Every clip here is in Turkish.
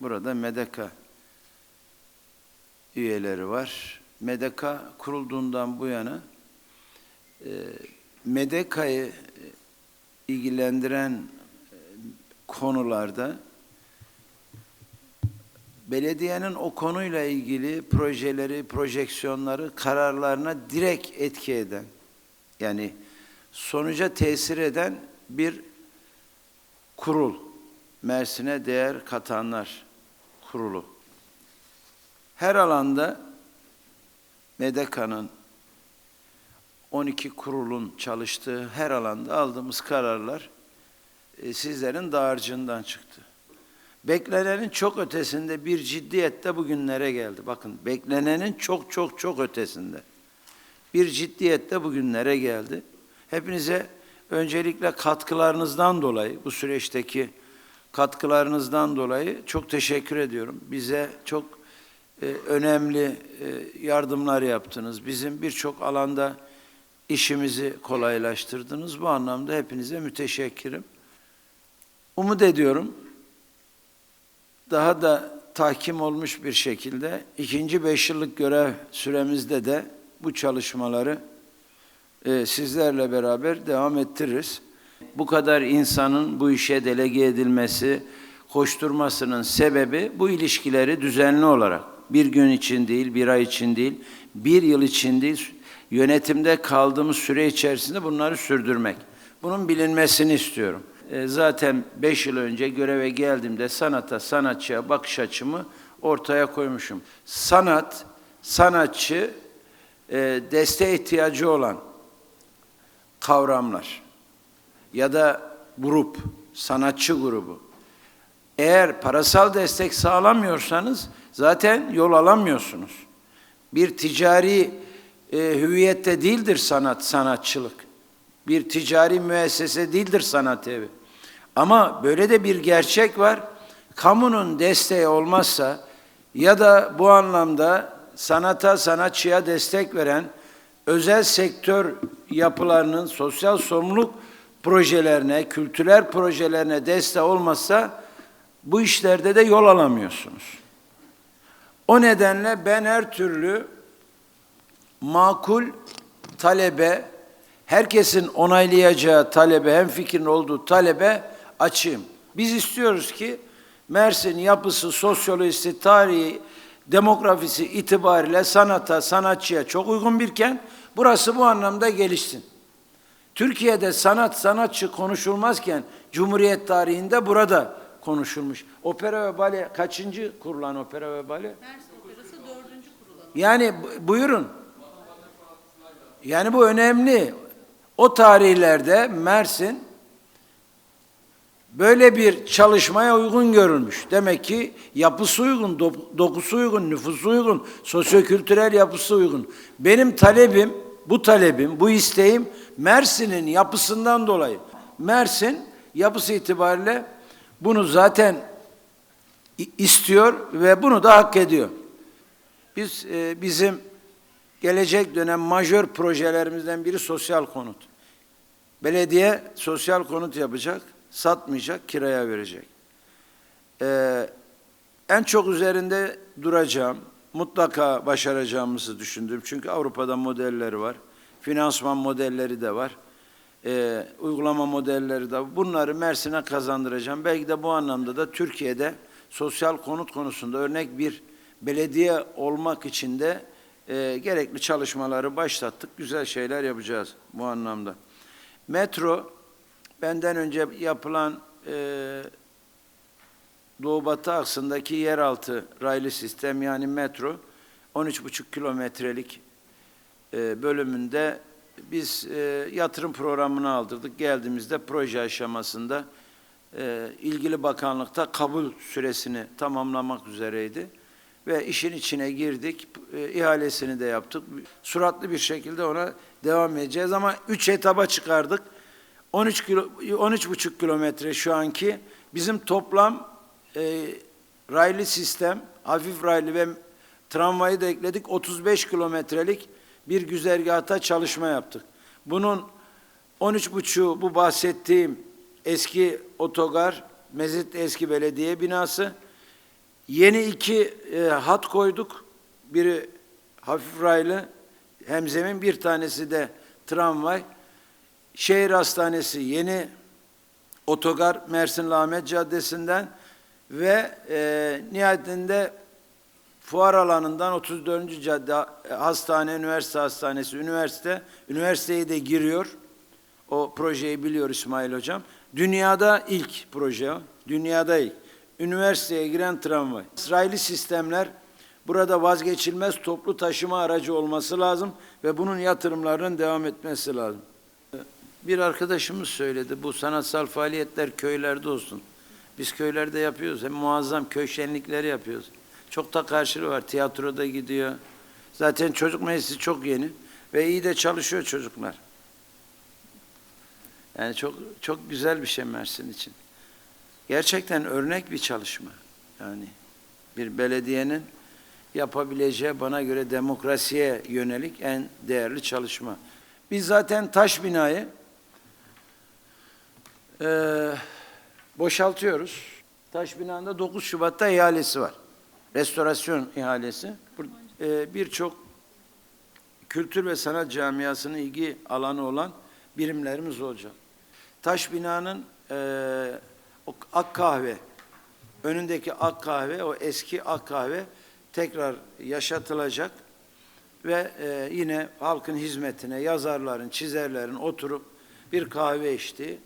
Burada MEDEKA üyeleri var. MEDEKA kurulduğundan bu yana e, MEDEKA'yı e, ilgilendiren e, konularda belediyenin o konuyla ilgili projeleri, projeksiyonları, kararlarına direkt etki eden, yani sonuca tesir eden bir kurul. Mersin'e değer katanlar kurulu. Her alanda MEDEKA'nın 12 kurulun çalıştığı her alanda aldığımız kararlar e, sizlerin dağarcığından çıktı. Beklenenin çok ötesinde bir ciddiyette bugünlere geldi. Bakın beklenenin çok çok çok ötesinde. Bir ciddiyette bugünlere geldi. Hepinize öncelikle katkılarınızdan dolayı, bu süreçteki katkılarınızdan dolayı çok teşekkür ediyorum. Bize çok e, önemli e, yardımlar yaptınız. Bizim birçok alanda işimizi kolaylaştırdınız. Bu anlamda hepinize müteşekkirim. Umut ediyorum daha da tahkim olmuş bir şekilde ikinci beş yıllık görev süremizde de bu çalışmaları e, sizlerle beraber devam ettiririz. Bu kadar insanın bu işe delege edilmesi, koşturmasının sebebi bu ilişkileri düzenli olarak bir gün için değil, bir ay için değil, bir yıl için değil, yönetimde kaldığımız süre içerisinde bunları sürdürmek. Bunun bilinmesini istiyorum. E, zaten beş yıl önce göreve geldiğimde sanata, sanatçıya bakış açımı ortaya koymuşum. Sanat, sanatçı, e, desteğe ihtiyacı olan kavramlar ya da grup, sanatçı grubu. Eğer parasal destek sağlamıyorsanız zaten yol alamıyorsunuz. Bir ticari e, hüviyette değildir sanat, sanatçılık. Bir ticari müessese değildir sanat evi. Ama böyle de bir gerçek var. Kamunun desteği olmazsa ya da bu anlamda sanata, sanatçıya destek veren özel sektör yapılarının sosyal sorumluluk projelerine, kültürel projelerine destek olmazsa bu işlerde de yol alamıyorsunuz. O nedenle ben her türlü makul talebe, herkesin onaylayacağı talebe, hem fikrin olduğu talebe açayım. Biz istiyoruz ki Mersin yapısı, sosyolojisi, tarihi, demografisi itibariyle sanata, sanatçıya çok uygun birken burası bu anlamda gelişsin. Türkiye'de sanat, sanatçı konuşulmazken Cumhuriyet tarihinde burada konuşulmuş. Opera ve bale kaçıncı kurulan opera ve bale? Mersin Operası dördüncü kurulan. Yani bu- buyurun. Yani bu önemli. O tarihlerde Mersin böyle bir çalışmaya uygun görülmüş. Demek ki yapısı uygun, do- dokusu uygun, nüfusu uygun, sosyokültürel yapısı uygun. Benim talebim, bu talebim, bu isteğim Mersin'in yapısından dolayı. Mersin yapısı itibariyle bunu zaten istiyor ve bunu da hak ediyor. Biz e, bizim gelecek dönem majör projelerimizden biri sosyal konut. Belediye sosyal konut yapacak, satmayacak, kiraya verecek. Ee, en çok üzerinde duracağım, mutlaka başaracağımızı düşündüm. Çünkü Avrupa'da modelleri var, finansman modelleri de var, ee, uygulama modelleri de var. Bunları Mersin'e kazandıracağım. Belki de bu anlamda da Türkiye'de sosyal konut konusunda örnek bir belediye olmak için de e, gerekli çalışmaları başlattık. Güzel şeyler yapacağız bu anlamda. Metro, benden önce yapılan e, Doğu Batı aksındaki yeraltı raylı sistem yani metro 13,5 kilometrelik e, bölümünde biz e, yatırım programını aldırdık. Geldiğimizde proje aşamasında e, ilgili bakanlıkta kabul süresini tamamlamak üzereydi. Ve işin içine girdik, ihalesini de yaptık. Suratlı bir şekilde ona devam edeceğiz ama üç etaba çıkardık. 13 kilo, 13,5 kilometre şu anki bizim toplam e, raylı sistem, hafif raylı ve tramvayı da ekledik. 35 kilometrelik bir güzergahta çalışma yaptık. Bunun 13,5'u bu bahsettiğim eski otogar, Mezit eski belediye binası, Yeni iki e, hat koyduk. Biri hafif raylı hemzemin, bir tanesi de tramvay. Şehir hastanesi yeni otogar Mersin Lahmet Caddesi'nden ve e, nihayetinde fuar alanından 34. cadde e, hastane, üniversite hastanesi, üniversite, üniversiteye de giriyor. O projeyi biliyor İsmail Hocam. Dünyada ilk proje o. Dünyada ilk. Üniversiteye giren tramvay. İsraili sistemler burada vazgeçilmez toplu taşıma aracı olması lazım ve bunun yatırımlarının devam etmesi lazım. Bir arkadaşımız söyledi bu sanatsal faaliyetler köylerde olsun. Biz köylerde yapıyoruz. Hem muazzam köy şenlikleri yapıyoruz. Çok da karşılığı var. Tiyatroda gidiyor. Zaten çocuk meclisi çok yeni ve iyi de çalışıyor çocuklar. Yani çok çok güzel bir şey Mersin için. Gerçekten örnek bir çalışma. Yani bir belediyenin yapabileceği bana göre demokrasiye yönelik en değerli çalışma. Biz zaten taş binayı eee, boşaltıyoruz. Taş binanda 9 Şubat'ta ihalesi var. Restorasyon ihalesi. Eee, Birçok kültür ve sanat camiasının ilgi alanı olan birimlerimiz olacak. Taş binanın eee, o ak kahve, önündeki ak kahve, o eski ak kahve tekrar yaşatılacak ve eee, yine halkın hizmetine yazarların, çizerlerin oturup bir kahve içtiği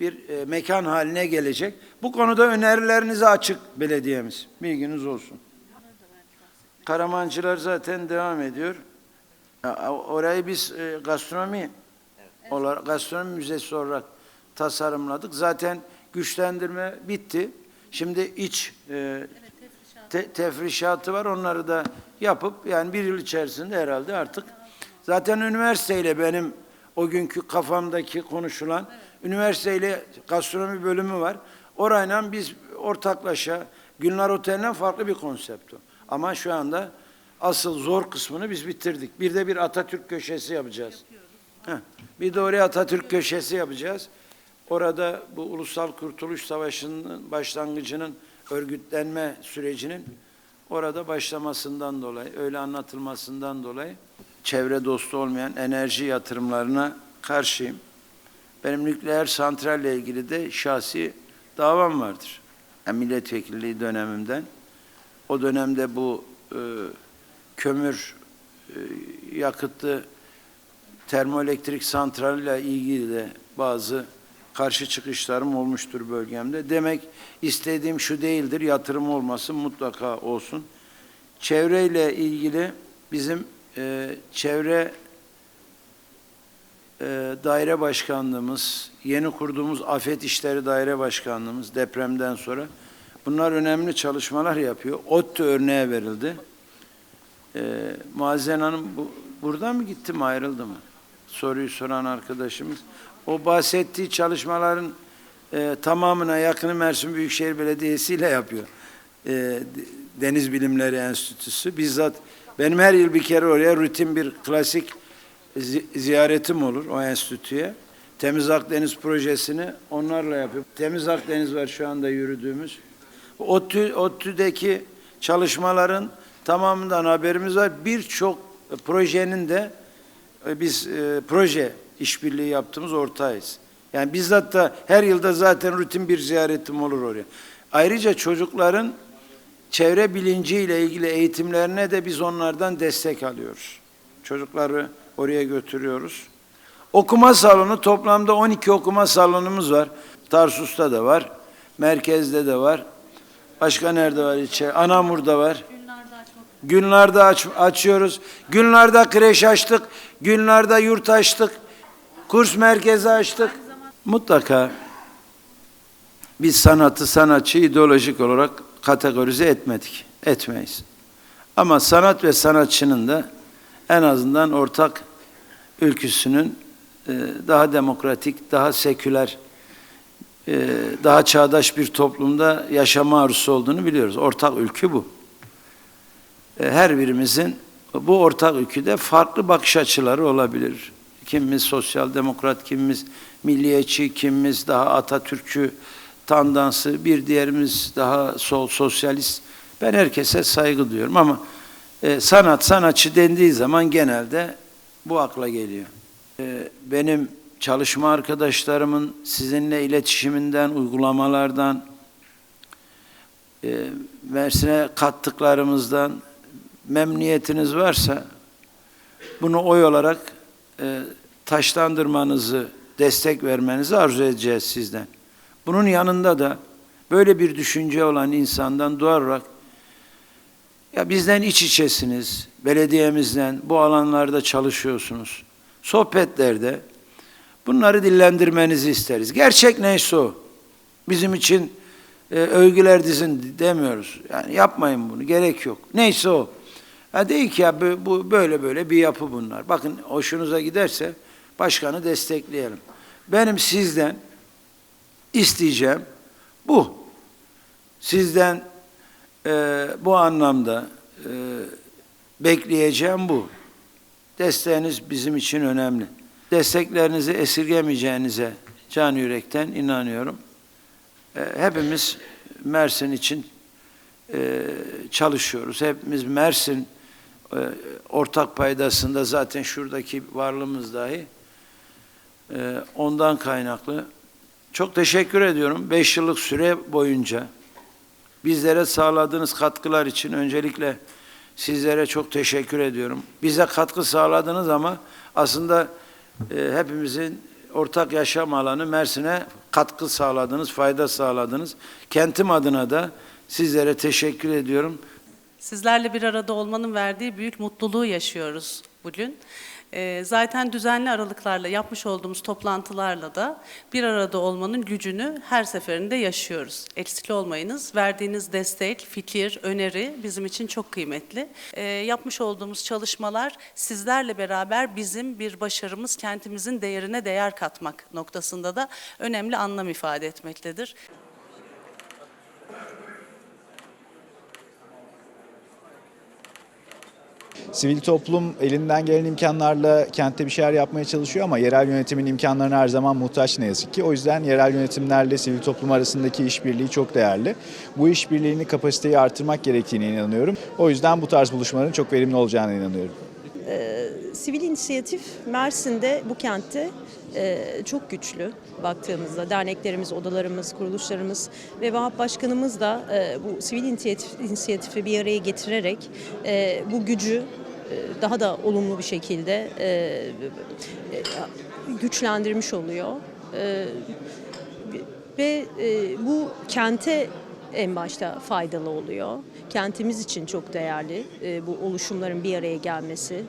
bir eee, mekan haline gelecek. Bu konuda önerilerinize açık belediyemiz. Bilginiz olsun. Karamancılar zaten devam ediyor. Orayı biz e, gastronomi olarak gastronomi müzesi olarak tasarımladık. Zaten güçlendirme bitti. Şimdi iç e, Evet, tefrişat. te- tefrişatı var. Onları da yapıp yani bir yıl içerisinde herhalde artık zaten üniversiteyle benim o günkü kafamdaki konuşulan üniversiteyle gastronomi bölümü var. Orayla biz ortaklaşa Günler Oteli'nden farklı bir konsept o. Ama şu anda asıl zor kısmını biz bitirdik. Bir de bir Atatürk köşesi yapacağız. Heh, bir de oraya Atatürk köşesi yapacağız. Orada bu Ulusal Kurtuluş Savaşı'nın başlangıcının örgütlenme sürecinin orada başlamasından dolayı, öyle anlatılmasından dolayı çevre dostu olmayan enerji yatırımlarına karşıyım. Benim nükleer santralle ilgili de şahsi davam vardır. Yani milletvekilliği dönemimden. O dönemde bu e, kömür e, yakıtlı termoelektrik santralle ilgili de bazı karşı çıkışlarım olmuştur bölgemde. Demek istediğim şu değildir, yatırım olmasın mutlaka olsun. Çevreyle ilgili bizim e, çevre e, daire başkanlığımız, yeni kurduğumuz Afet İşleri Daire Başkanlığımız depremden sonra bunlar önemli çalışmalar yapıyor. ODTÜ örneğe verildi. E, Muazzez Hanım bu, buradan mı gitti mi ayrıldı mı? Soruyu soran arkadaşımız. O bahsettiği çalışmaların e, tamamına yakını Mersin Büyükşehir Belediyesi ile yapıyor. E, Deniz Bilimleri Enstitüsü. Bizzat benim her yıl bir kere oraya rutin bir klasik zi- ziyaretim olur o enstitüye. Temiz Akdeniz projesini onlarla yapıyor. Temiz Akdeniz var şu anda yürüdüğümüz. ODTÜ, ODTÜ'deki çalışmaların tamamından haberimiz var. Birçok projenin de e, biz e, proje işbirliği yaptığımız ortağıyız. Yani bizzat da her yılda zaten rutin bir ziyaretim olur oraya. Ayrıca çocukların çevre bilinciyle ilgili eğitimlerine de biz onlardan destek alıyoruz. Çocukları oraya götürüyoruz. Okuma salonu toplamda 12 okuma salonumuz var. Tarsus'ta da var. Merkezde de var. Başka nerede var içe? Anamur'da var. Günlerde aç, açıyoruz. Günlerde kreş açtık. Günlerde yurt açtık. Kurs merkezi açtık. Mutlaka biz sanatı, sanatçı ideolojik olarak kategorize etmedik. Etmeyiz. Ama sanat ve sanatçının da en azından ortak ülküsünün e, daha demokratik, daha seküler, e, daha çağdaş bir toplumda yaşama arzusu olduğunu biliyoruz. Ortak ülkü bu. E, her birimizin bu ortak ülkede farklı bakış açıları olabilir. Kimimiz sosyal demokrat, kimimiz milliyetçi, kimimiz daha Atatürkçü tandansı, bir diğerimiz daha sol sosyalist. Ben herkese saygı duyuyorum ama e, sanat sanatçı dendiği zaman genelde bu akla geliyor. E, benim çalışma arkadaşlarımın sizinle iletişiminden, uygulamalardan, e, Mersin'e kattıklarımızdan memnuniyetiniz varsa bunu oy olarak e, taşlandırmanızı, destek vermenizi arzu edeceğiz sizden. Bunun yanında da böyle bir düşünce olan insandan dua olarak ya bizden iç içesiniz, belediyemizden bu alanlarda çalışıyorsunuz. Sohbetlerde bunları dillendirmenizi isteriz. Gerçek neyse o. Bizim için e, övgüler dizin demiyoruz. Yani yapmayın bunu, gerek yok. Neyse o. Ha değil ki ya bu böyle böyle bir yapı bunlar. Bakın hoşunuza giderse başkanı destekleyelim. Benim sizden isteyeceğim bu. Sizden e, bu anlamda e, bekleyeceğim bu. Desteğiniz bizim için önemli. Desteklerinizi esirgemeyeceğinize can yürekten inanıyorum. E, hepimiz Mersin için e, çalışıyoruz. Hepimiz Mersin e, ortak paydasında zaten şuradaki varlığımız dahi e, ondan kaynaklı. Çok teşekkür ediyorum. Beş yıllık süre boyunca bizlere sağladığınız katkılar için öncelikle sizlere çok teşekkür ediyorum. Bize katkı sağladınız ama aslında e, hepimizin ortak yaşam alanı Mersin'e katkı sağladınız, fayda sağladınız. Kentim adına da sizlere teşekkür ediyorum. Sizlerle bir arada olmanın verdiği büyük mutluluğu yaşıyoruz bugün. Ee, zaten düzenli aralıklarla yapmış olduğumuz toplantılarla da bir arada olmanın gücünü her seferinde yaşıyoruz. Eksik olmayınız. Verdiğiniz destek, fikir, öneri bizim için çok kıymetli. Ee, yapmış olduğumuz çalışmalar sizlerle beraber bizim bir başarımız, kentimizin değerine değer katmak noktasında da önemli anlam ifade etmektedir. Sivil toplum elinden gelen imkanlarla kentte bir şeyler yapmaya çalışıyor ama yerel yönetimin imkanlarına her zaman muhtaç ne yazık ki. O yüzden yerel yönetimlerle sivil toplum arasındaki işbirliği çok değerli. Bu işbirliğini kapasiteyi artırmak gerektiğine inanıyorum. O yüzden bu tarz buluşmaların çok verimli olacağına inanıyorum. Sivil inisiyatif Mersin'de bu kentte e, çok güçlü baktığımızda derneklerimiz, odalarımız, kuruluşlarımız ve Vahap Başkanımız da e, bu sivil inisiyatif, inisiyatifi bir araya getirerek e, bu gücü daha da olumlu bir şekilde e, e, güçlendirmiş oluyor. E, ve bu kente en başta faydalı oluyor. Kentimiz için çok değerli bu oluşumların bir araya gelmesi,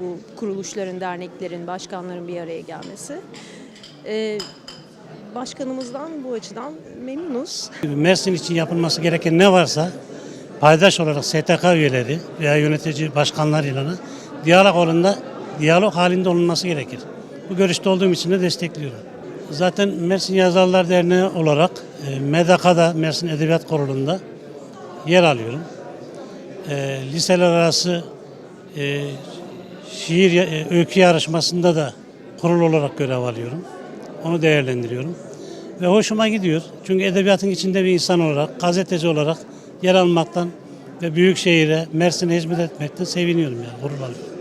bu kuruluşların, derneklerin, başkanların bir araya gelmesi. Başkanımızdan bu açıdan memnunuz. Mersin için yapılması gereken ne varsa paydaş olarak STK üyeleri veya yönetici başkanlarıyla diyalog halinde, diyalog halinde olunması gerekir. Bu görüşte olduğum için de destekliyorum. Zaten Mersin Yazarlar Derneği olarak e, MEDAKA'da Mersin Edebiyat Kurulu'nda yer alıyorum. E, liseler arası e, şiir e, öykü yarışmasında da kurul olarak görev alıyorum. Onu değerlendiriyorum. Ve hoşuma gidiyor. Çünkü edebiyatın içinde bir insan olarak, gazeteci olarak yer almaktan ve büyük şehire, Mersin'e hizmet etmekten seviniyorum yani, gurur alıyorum.